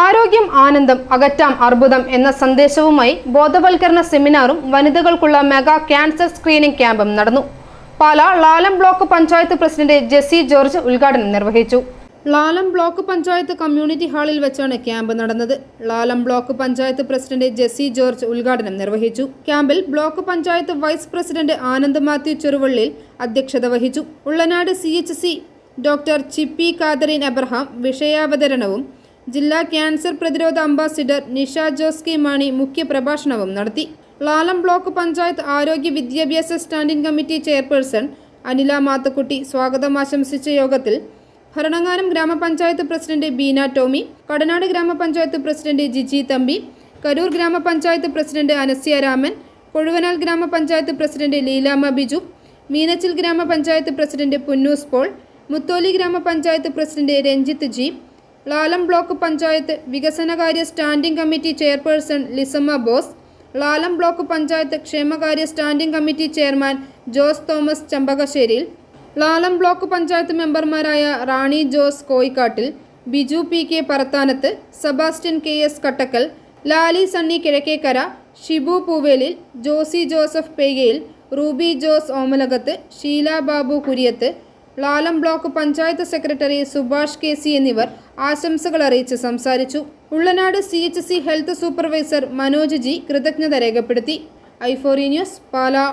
ആരോഗ്യം ആനന്ദം അകറ്റാം അർബുദം എന്ന സന്ദേശവുമായി ബോധവൽക്കരണ സെമിനാറും വനിതകൾക്കുള്ള മെഗാ ക്യാൻസർ സ്ക്രീനിംഗ് ക്യാമ്പും നടന്നു. Pala Lalam block panchayat president Jessy George ഉദ്ഘാടനം നിർവഹിച്ചു. ലാലം ബ്ലോക്ക് പഞ്ചായത്ത് കമ്മ്യൂണിറ്റി ഹാളിൽ വെച്ചാണ് ക്യാമ്പ് നടന്നത്. Lalam block panchayat president Jessy George ഉദ്ഘാടനം നിർവഹിച്ചു. ക്യാമ്പിൽ block panchayat vice president Anand Mathew Cheruvallil അധ്യക്ഷത വഹിച്ചു. ഉള്ളനാട് സി ഡോക്ടർ ചിപ്പി കാതറിൻ എബ്രഹാം വിഷയാവതരണവും ജില്ലാ ക്യാൻസർ പ്രതിരോധ അംബാസിഡർ നിഷ ജോസ് കെ മാണി മുഖ്യപ്രഭാഷണവും നടത്തി. ലാലം ബ്ലോക്ക് പഞ്ചായത്ത് ആരോഗ്യ വിദ്യാഭ്യാസ standing committee chairperson Anila Mathakutty സ്വാഗതം ആശംസിച്ച യോഗത്തിൽ ഭരണങ്ങാനം ഗ്രാമപഞ്ചായത്ത് പ്രസിഡന്റ് ബീന ടോമി കടനാട് ഗ്രാമപഞ്ചായത്ത് പ്രസിഡന്റ് ജിജി തമ്പി കരൂർ ഗ്രാമപഞ്ചായത്ത് പ്രസിഡന്റ് അനസ്യ രാമൻ കൊഴുവനാൽ ഗ്രാമപഞ്ചായത്ത് പ്രസിഡന്റ് ലീലാമ ബിജു മീനച്ചിൽ ഗ്രാമപഞ്ചായത്ത് പ്രസിഡന്റ് പുന്നൂസ് പോൾ മുത്തോലി ഗ്രാമപഞ്ചായത്ത് president Ranjith G Lalam block panchayat വികസനകാര്യ standing committee chairperson Lissamma Bose Lalam block panchayat ക്ഷേമകാര്യ standing committee chairman Jose Thomas Champakasseriyil Lalam block panchayat മെമ്പർമാരായ Rani Jose Koikattil Biju P K Parathanath Sebastian K S Kattakkal Lali Sunny Kizhakkekara Shibu Poovelil Josy Joseph Pegayil Ruby Jose Omalakath Sheela Babu Kuriyath Lalam block panchayat secretary Subhash K C എന്നിവർ ആശംസകൾ അറിയിച്ച് സംസാരിച്ചു. Ullanad C H C health supervisor Manoj G കൃതജ്ഞത രേഖപ്പെടുത്തി. ഐഫോറി news Pala.